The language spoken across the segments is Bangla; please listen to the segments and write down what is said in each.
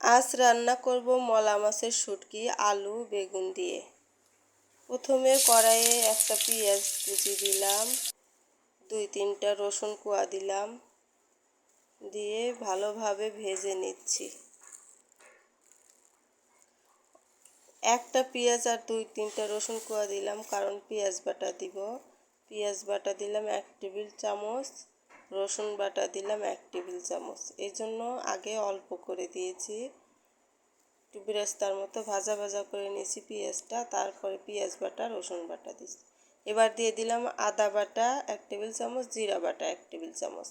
আজ রান্না করব মলা মাছের শুটকি, আলু, বেগুন দিয়ে। প্রথমে কড়াইয়ে একটা পেঁয়াজ কুচি দিলাম, দুই তিনটা রসুন কোয়া দিলাম, দিয়ে ভালোভাবে ভেজে নিচ্ছি। একটা পেঁয়াজ আর দুই তিনটা রসুন কোয়া দিলাম, কারণ পেঁয়াজ বাটা দিব। পেঁয়াজ বাটা দিলাম এক টেবিল চামচ। রসুন বাটা দিলাম এক টেবিল চামচ। এই জন্য আগে অল্প করে দিয়েছি। একটু বিরাস্তার মতো ভাজা ভাজা করে নিয়েছি পেঁয়াজটা, তারপরে পেঁয়াজ বাটা, রসুন বাটা দিয়েছি। এবার দিয়ে দিলাম আদা বাটা এক টেবিল চামচ, জিরা বাটা এক টেবিল চামচ।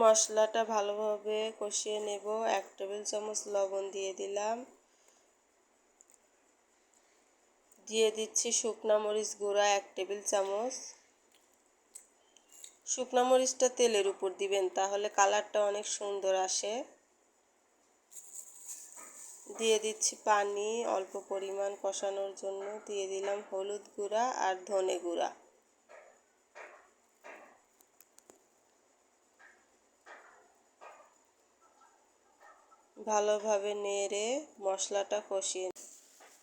মশলাটা ভালোভাবে কষিয়ে নেব। এক টেবিল চামচ লবণ দিয়ে দিলাম। দিয়ে দিচ্ছি শুকনা মরিচ গুঁড়া এক টেবিল চামচ। শুকনা মরিচটা তেলের উপর দিবেন, তাহলে কালারটা অনেক সুন্দর আসে। দিয়ে দিচ্ছি পানি অল্প পরিমাণ কষানোর জন্য। দিয়ে দিলাম হলুদ গুঁড়া আর ধনে গুঁড়া। ভালোভাবে নেড়ে মশলাটা কষিয়ে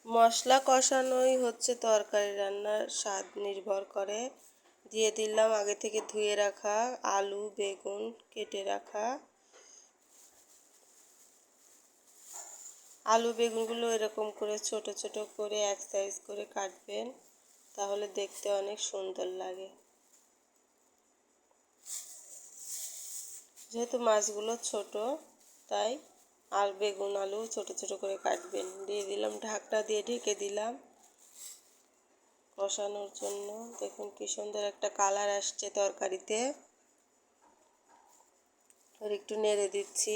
মশলা কষানোই হচ্ছে তরকারি রান্নার স্বাদ নির্ভর করে। দিয়ে দিলাম আগে থেকে ধুয়ে রাখা আলু, বেগুন কেটে রাখা। আলু, বেগুনগুলো এরকম করে ছোট ছোট করে এক সাইজ করে কাটবেন, তাহলে দেখতে অনেক সুন্দর লাগে। যেহেতু মাছগুলো ছোট, তাই আর বেগুন, আলু ছোট ছোট করে কাটবেন। দিয়ে দিলাম ঢাকটা দিয়ে ঢেকে দিলাম কষানোর জন্য। দেখুন কি সুন্দর একটা কালার আসছে তরকারিতে। আর একটু নেড়ে দিচ্ছি।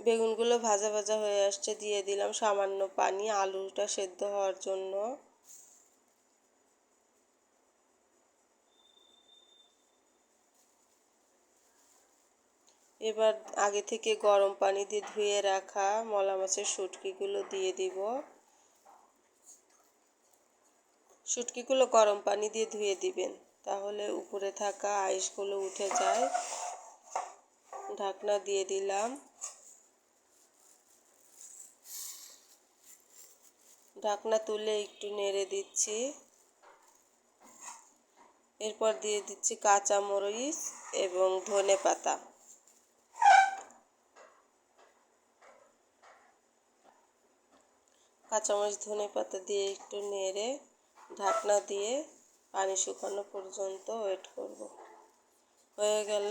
বেগুনগুলো ভাজা ভাজা হয়ে আসছে, দিয়ে দিলাম সামান্য পানি, আলুটা সেদ্ধ হওয়ার জন্য। এবার আগে থেকে গরম পানি দিয়ে ধুয়ে রাখা মলা মাছের শুটকিগুলো দিয়ে দিব। শুটকিগুলো গরম পানি দিয়ে ধুয়ে দিবেন, তাহলে উপরে থাকা আইসগুলো উঠে যায়। ঢাকনা দিয়ে দিলাম। ঢাকনা তুলে একটু নেড়ে দিচ্ছি। এরপর দিয়ে দিচ্ছি কাঁচা মরিচ এবং ধনে পাতা কাঁচামরিচ ধনে পাতা দিয়ে একটু নেড়ে, ঢাকনা দিয়ে পানি শুকানো পর্যন্ত ওয়েট করব। হয়ে গেল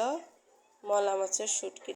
মলা মাছের শুটকি।